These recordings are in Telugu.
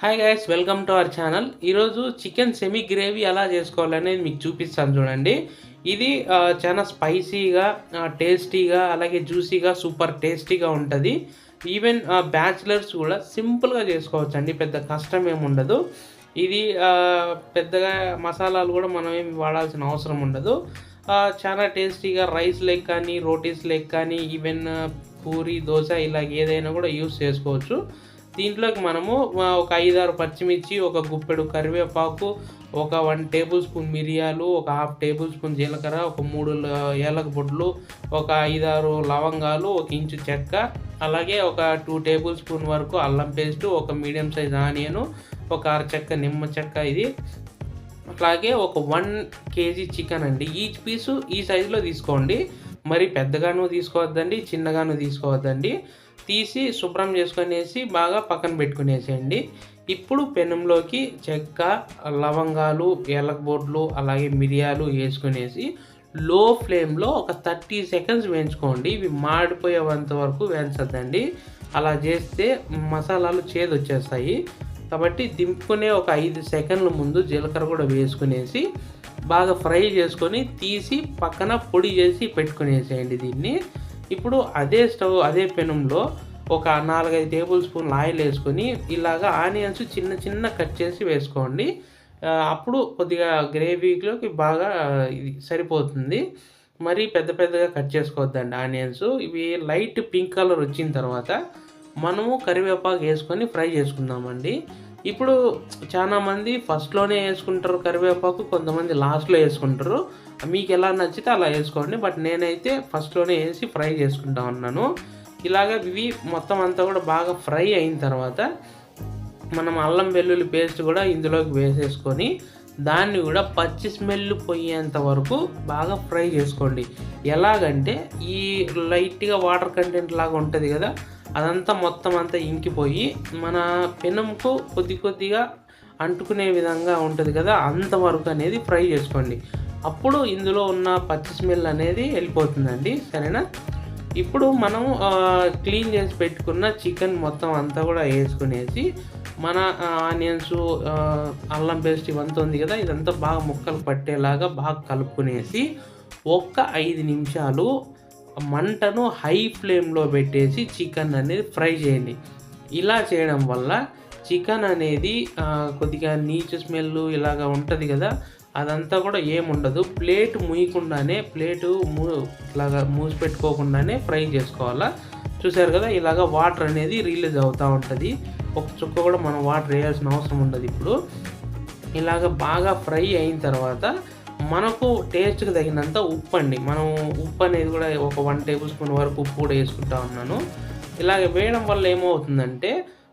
Hi guys welcome to our channel ఈరోజు చికెన్ సెమీ గ్రేవీ ఎలా చేసుకోవాలనేది మీకు చూపిస్తాను చూడండి. ఇది చాలా స్పైసీగా టేస్టీగా అలాగే జ్యూసీగా సూపర్ టేస్టీగా ఉంటుంది. ఈవెన్ బ్యాచిలర్స్ కూడా సింపుల్గా చేసుకోవచ్చు అండి పెద్ద కష్టం ఏమి ఉండదు. ఇది పెద్దగా మసాలాలు కూడా మనం ఏమి వాడాల్సిన అవసరం ఉండదు. చాలా టేస్టీగా రైస్ లెగ్ కానీ రోటీస్ లెగ్ కానీ ఈవెన్ పూరి దోశ ఇలా ఏదైనా కూడా యూస్ చేసుకోవచ్చు. దీంట్లోకి మనము ఒక ఐదారు పచ్చిమిర్చి ఒక గుప్పెడు కరివేపాకు ఒక వన్ టేబుల్ స్పూన్ మిరియాలు ఒక హాఫ్ టేబుల్ స్పూన్ జీలకర్ర ఒక మూడు ఏలక బొడ్లు ఒక ఐదారు లవంగాలు ఒక ఇంచు చెక్క అలాగే ఒక టూ టేబుల్ స్పూన్ వరకు అల్లం పేస్ట్ ఒక మీడియం సైజ్ ఆనియను ఒక అర చెక్క నిమ్మ చెక్క ఇది. అట్లాగే ఒక వన్ కేజీ చికెన్ అండి. ఈచ్ పీసు ఈ సైజులో తీసుకోండి. మరి పెద్దగాను తీసుకోవద్దండి చిన్నగాను తీసుకోవద్దండి. తీసి శుభ్రం చేసుకునేసి బాగా పక్కన పెట్టుకునేసేయండి. ఇప్పుడు పెనంలోకి చెక్క లవంగాలు ఏలకబోట్లు అలాగే మిరియాలు వేసుకునేసి లో ఫ్లేమ్లో ఒక థర్టీ సెకండ్స్ వేయించుకోండి. ఇవి మాడిపోయేంత వరకు వేయించద్దండి. అలా చేస్తే మసాలాలు చేదు వచ్చేస్తాయి కాబట్టి దింపుకునే ఒక ఐదు సెకండ్ల ముందు జీలకర్ర కూడా వేసుకునేసి బాగా ఫ్రై చేసుకొని తీసి పక్కన పొడి చేసి పెట్టుకునేసేయండి దీన్ని. ఇప్పుడు అదే స్టవ్ అదే పెనంలో ఒక నాలుగైదు టేబుల్ స్పూన్ ఆయిల్ వేసుకొని ఇలాగా ఆనియన్స్ చిన్న చిన్న కట్ చేసి వేసుకోండి. అప్పుడు కొద్దిగా గ్రేవీలోకి బాగా ఇది సరిపోతుంది. మరీ పెద్ద పెద్దగా కట్ చేసుకోవద్దండి ఆనియన్స్. ఇవి లైట్ పింక్ కలర్ వచ్చిన తర్వాత మనము కరివేపాకు వేసుకొని ఫ్రై చేసుకుందామండి. ఇప్పుడు చాలా మంది ఫస్ట్లోనే వేసుకుంటారు కరివేపాకు కొంతమంది లాస్ట్లో వేసుకుంటారు. మీకు ఎలా నచ్చితే అలా వేసుకోండి. బట్ నేనైతే ఫస్ట్లోనే వేసి ఫ్రై చేసుకుంటా ఉన్నాను. ఇలాగ ఇవి మొత్తం అంతా కూడా బాగా ఫ్రై అయిన తర్వాత మనం అల్లం వెల్లుల్లి పేస్ట్ కూడా ఇందులోకి వేసేసుకొని దాన్ని కూడా పచ్చి స్మెల్ పోయేంత వరకు బాగా ఫ్రై చేసుకోండి. ఎలాగంటే ఈ లైట్గా వాటర్ కంటెంట్ లాగా ఉంటుంది కదా అదంతా మొత్తం అంతా ఇంకిపోయి మన పెనంకు కొద్ది కొద్దిగా అంటుకునే విధంగా ఉంటుంది కదా అంతవరకు అనేది ఫ్రై చేసుకోండి. అప్పుడు ఇందులో ఉన్న పచ్చి స్మెల్ అనేది వెళ్ళిపోతుందండి సరేనా? ఇప్పుడు మనం క్లీన్ చేసి పెట్టుకున్న చికెన్ మొత్తం అంతా కూడా వేసుకునేసి మన ఆనియన్స్ అల్లం పేస్ట్ ఇవంతా ఉంది కదా ఇదంతా బాగా ముక్కలు పట్టేలాగా బాగా కలుపుకునేసి ఒక్క ఐదు నిమిషాలు మంటను హై ఫ్లేమ్లో పెట్టేసి చికెన్ అనేది ఫ్రై చేయండి. ఇలా చేయడం వల్ల చికెన్ అనేది కొద్దిగా నీచు స్మెల్ ఇలాగ ఉంటుంది కదా అదంతా కూడా ఏముండదు ప్లేట్ మూయకుండానే ప్లేటు మూ ఇలాగా మూసి పెట్టుకోకుండానే ఫ్రై చేసుకోవాలా? చూసారు కదా ఇలాగ వాటర్ అనేది రిలీజ్ అవుతూ ఉంటుంది. ఒక చుక్క కూడా మనం వాటర్ వేయాల్సిన అవసరం ఉండదు ఇప్పుడు. ఇలాగ బాగా ఫ్రై అయిన తర్వాత మనకు టేస్ట్కి తగినంత ఉప్పు అండి మనం ఉప్పు అనేది కూడా ఒక వన్ టేబుల్ స్పూన్ వరకు ఉప్పు కూడా వేసుకుంటా ఉన్నాను. ఇలాగ వేయడం వల్ల ఏమవుతుందంటే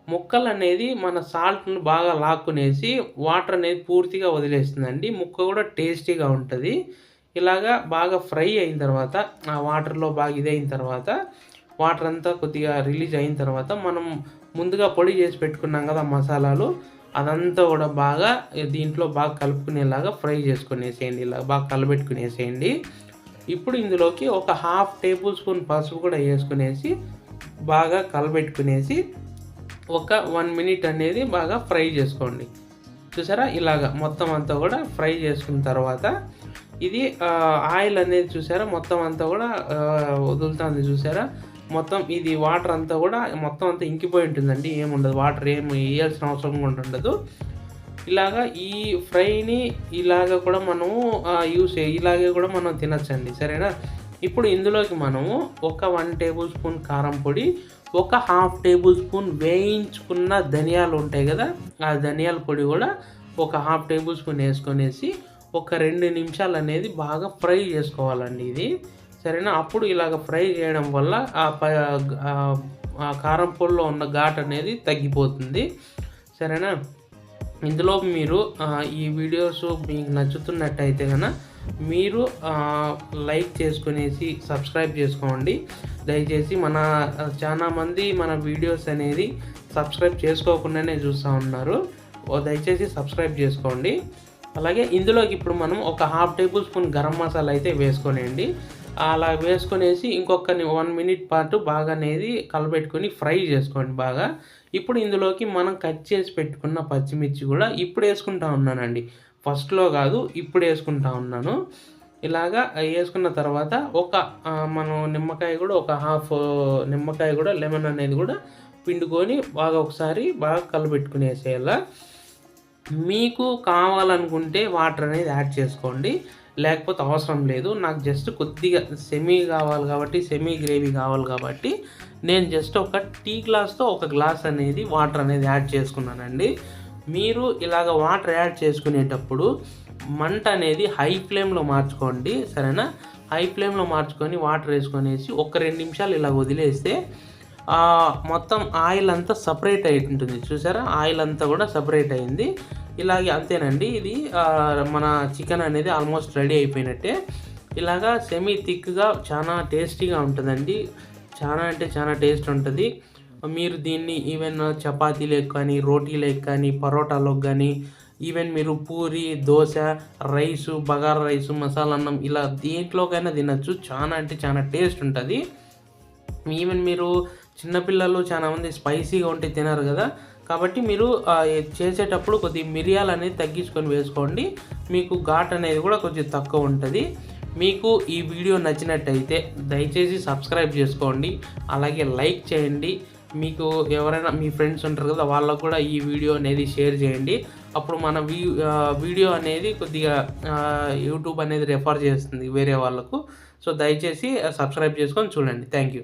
ముక్కలు అనేది మన సాల్ట్ను బాగా లాక్కునేసి వాటర్ అనేది పూర్తిగా వదిలేస్తుందండి. ముక్క కూడా టేస్టీగా ఉంటుంది. ఇలాగా బాగా ఫ్రై అయిన తర్వాత ఆ వాటర్లో బాగా ఇదైన తర్వాత వాటర్ అంతా కొద్దిగా రిలీజ్ అయిన తర్వాత మనం ముందుగా పొడి చేసి పెట్టుకున్నాం కదా మసాలాలు అదంతా కూడా బాగా దీంట్లో బాగా కలుపుకునేలాగా ఫ్రై చేసుకునేసేయండి. ఇలా బాగా కలబెట్టుకునేసేయండి. ఇప్పుడు ఇందులోకి ఒక హాఫ్ టేబుల్ స్పూన్ పసుపు కూడా వేసుకునేసి బాగా కలబెట్టుకునేసి ఒక వన్ మినిట్ అనేది బాగా ఫ్రై చేసుకోండి. చూసారా? ఇలాగా మొత్తం అంతా కూడా ఫ్రై చేసుకున్న తర్వాత ఇది ఆయిల్ అనేది చూసారా? మొత్తం అంతా కూడా వదులుతుంది చూసారా? మొత్తం ఇది వాటర్ అంతా కూడా మొత్తం అంతా ఇంకిపోయి ఉంటుందండి ఏముండదు. వాటర్ ఏం వేయాల్సిన అవసరం కూడా ఉండదు. ఇలాగా ఈ ఫ్రైని ఇలాగ కూడా మనము యూస్ ఇలాగే కూడా మనం తినచ్చండి. సరేనా? ఇప్పుడు ఇందులోకి మనము ఒక వన్ టేబుల్ స్పూన్ కారం పొడి ఒక హాఫ్ టేబుల్ స్పూన్ వేయించుకున్న ధనియాలు ఉంటాయి కదా ఆ ధనియాల పొడి కూడా ఒక హాఫ్ టేబుల్ స్పూన్ వేసుకొనేసి ఒక రెండు నిమిషాలు అనేది బాగా ఫ్రై చేసుకోవాలండి ఇది. సరేనా? అప్పుడు ఇలాగ ఫ్రై చేయడం వల్ల ఆ ప ఆ- కారం పొడిలో ఉన్న ఘాట్ అనేది తగ్గిపోతుంది. సరేనా? ఇందులో మీరు ఈ వీడియోస్ మీకు నచ్చుతున్నట్టయితే కనుక మీరు లైక్ చేసుకునేసి సబ్స్క్రైబ్ చేసుకోండి. దయచేసి మన చాలామంది చాలా మంది మన వీడియోస్ అనేది సబ్స్క్రైబ్ చేసుకోకుండానే చూస్తూ ఉన్నారు. దయచేసి సబ్స్క్రైబ్ చేసుకోండి. అలాగే ఇందులోకి ఇప్పుడు మనం ఒక half tablespoon garam masala అయితే వేసుకోనండి అలా వేసుకొనేసి ఇంకొక వన్ మినిట్ పాటు బాగా అనేది కలబెట్టుకొని ఫ్రై చేసుకోండి బాగా. ఇప్పుడు ఇందులోకి మనం కట్ చేసి పెట్టుకున్న పచ్చిమిర్చి కూడా ఇప్పుడు వేసుకుంటా ఉన్నానండి. ఫస్ట్లో కాదు ఇప్పుడు వేసుకుంటా ఉన్నాను. ఇలాగా వేసుకున్న తర్వాత ఒక మనం నిమ్మకాయ కూడా ఒక హాఫ్ నిమ్మకాయ కూడా లెమన్ అనేది కూడా పిండుకొని బాగా ఒకసారి బాగా కలబెట్టుకునేసేలా మీకు కావాలనుకుంటే వాటర్ అనేది యాడ్ చేసుకోండి. లేకపోతే అవసరం లేదు. నాకు జస్ట్ కొద్దిగా సెమీ కావాలి కాబట్టి సెమీ గ్రేవీ కావాలి కాబట్టి నేను జస్ట్ ఒక టీ గ్లాస్తో ఒక గ్లాస్ అనేది వాటర్ అనేది యాడ్ చేసుకున్నానండి. మీరు ఇలాగ వాటర్ యాడ్ చేసుకునేటప్పుడు మంట అనేది హై ఫ్లేమ్లో మార్చుకోండి. సరేనా? హై ఫ్లేమ్లో మార్చుకొని వాటర్ వేసుకొనేసి ఒక రెండు నిమిషాలు ఇలా వదిలేస్తే మొత్తం ఆయిల్ అంతా సపరేట్ అయి ఉంటుంది. చూసారా? ఆయిల్ అంతా కూడా సపరేట్ అయింది. ఇలాగే అంతేనండి. ఇది మన చికెన్ అనేది ఆల్మోస్ట్ రెడీ అయిపోయినట్టే. ఇలాగా సెమీ థిక్గా చాలా టేస్టీగా ఉంటుందండి. చాలా అంటే చాలా టేస్ట్ ఉంటుంది. మీరు దీన్ని ఈవెన్ చపాతీలకు కానీ రోటీలకు కానీ పరోటాలకు కానీ ఈవెన్ మీరు పూరి దోశ రైసు బగారా రైసు మసాలా అన్నం ఇలా దేంట్లోకైనా తినచ్చు. చాలా అంటే చాలా టేస్ట్ ఉంటుంది. ఈవెన్ మీరు చిన్నపిల్లలు చాలామంది స్పైసీగా ఉంటే తినరు కదా. కాబట్టి మీరు చేసేటప్పుడు కొద్ది మిరియాలు అనేది తగ్గించుకొని వేసుకోండి. మీకు ఘాట్ అనేది కూడా కొంచెం తక్కువ ఉంటుంది. మీకు ఈ వీడియో నచ్చినట్టయితే దయచేసి సబ్స్క్రైబ్ చేసుకోండి. అలాగే లైక్ చేయండి. మీకు ఎవరైనా మీ ఫ్రెండ్స్ ఉంటారు కదా వాళ్ళకు కూడా ఈ వీడియో అనేది షేర్ చేయండి. అప్పుడు మన వీడియో అనేది కొద్దిగా యూట్యూబ్ అనేది రెఫర్ చేస్తుంది వేరే వాళ్ళకు. సో దయచేసి సబ్స్క్రైబ్ చేసుకొని చూడండి. Thank you.